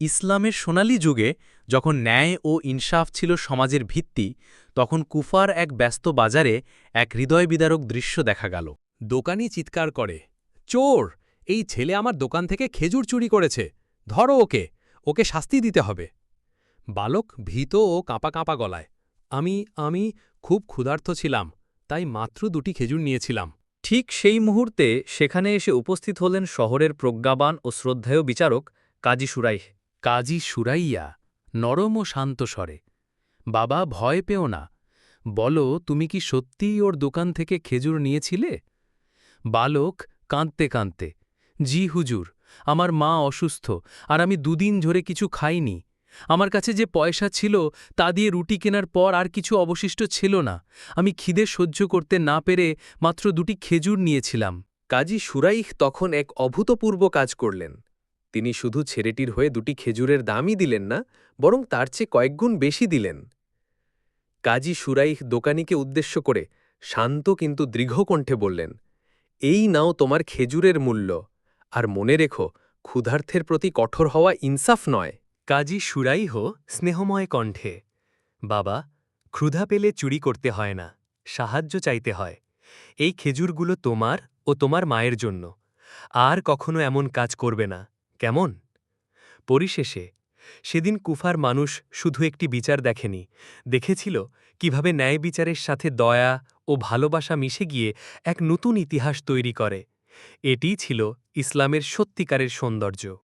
ইসলামের সোনালী যুগে যখন ন্যায় ও ইনসাফ ছিল সমাজের ভিত্তি, তখন কুফার এক ব্যস্ত বাজারে এক হৃদয় বিদারক দৃশ্য দেখা গেল। দোকানি চিৎকার করে, চোর! এই ছেলে আমার দোকান থেকে খেজুর চুরি করেছে। ধরো ওকে ওকে শাস্তি দিতে হবে। বালক ভীত ও কাঁপা কাঁপা গলায়, আমি আমি খুব ক্ষুধার্ত ছিলাম, তাই মাত্র দুটি খেজুর নিয়েছিলাম। ঠিক সেই মুহূর্তে সেখানে এসে উপস্থিত হলেন শহরের প্রজ্ঞাবান ও শ্রদ্ধেয় বিচারক কাজী সুরাইহ। কাজী সুরাইয়া নরম ও শান্ত স্বরে, বাবা, ভয় পেও না। বলো, তুমি কি সত্যিই ওর দোকান থেকে খেজুর নিয়েছিলে? বালক, কাঁদতে কাঁদতে। জি হুজুর, আমার মা অসুস্থ আর আমি দুদিন ধরে কিছু খাইনি। আমার কাছে যে পয়সা ছিল তা দিয়ে রুটি কেনার পর আর কিছু অবশিষ্ট ছিল না। আমি খিদে সহ্য করতে না পেরে মাত্র দুটি খেজুর নিয়েছিলাম। কাজী সুরাইহ তখন এক অভূতপূর্ব কাজ করলেন। তিনি শুধু ছেলেটির হয়ে দুটি খেজুরের দামই দিলেন না, বরং তার চেয়ে কয়েকগুণ বেশি দিলেন। কাজী সুরাইহ দোকানিকে উদ্দেশ্য করে শান্ত কিন্তু দৃঢ়কণ্ঠে বললেন, এই নাও তোমার খেজুরের মূল্য, আর মনে রেখো, ক্ষুধার্থের প্রতি কঠোর হওয়া ইনসাফ নয় কাজী সুরাইহ স্নেহময় কণ্ঠে, বাবা, ক্ষুধা পেলে চুরি করতে হয় না, সাহায্য চাইতে হয়। এই খেজুরগুলো তোমার ও তোমার মায়ের জন্য, আর কখনো এমন কাজ করবে না। কেমন? পরিশেষে, সেদিন কুফার মানুষ শুধু একটি বিচার দেখেনি, দেখেছিল কীভাবে ন্যায় বিচারের সাথে দয়া ও ভালোবাসা মিশে গিয়ে এক নতুন ইতিহাস তৈরি করে। এটিই ছিল ইসলামের সত্যিকারের সৌন্দর্য।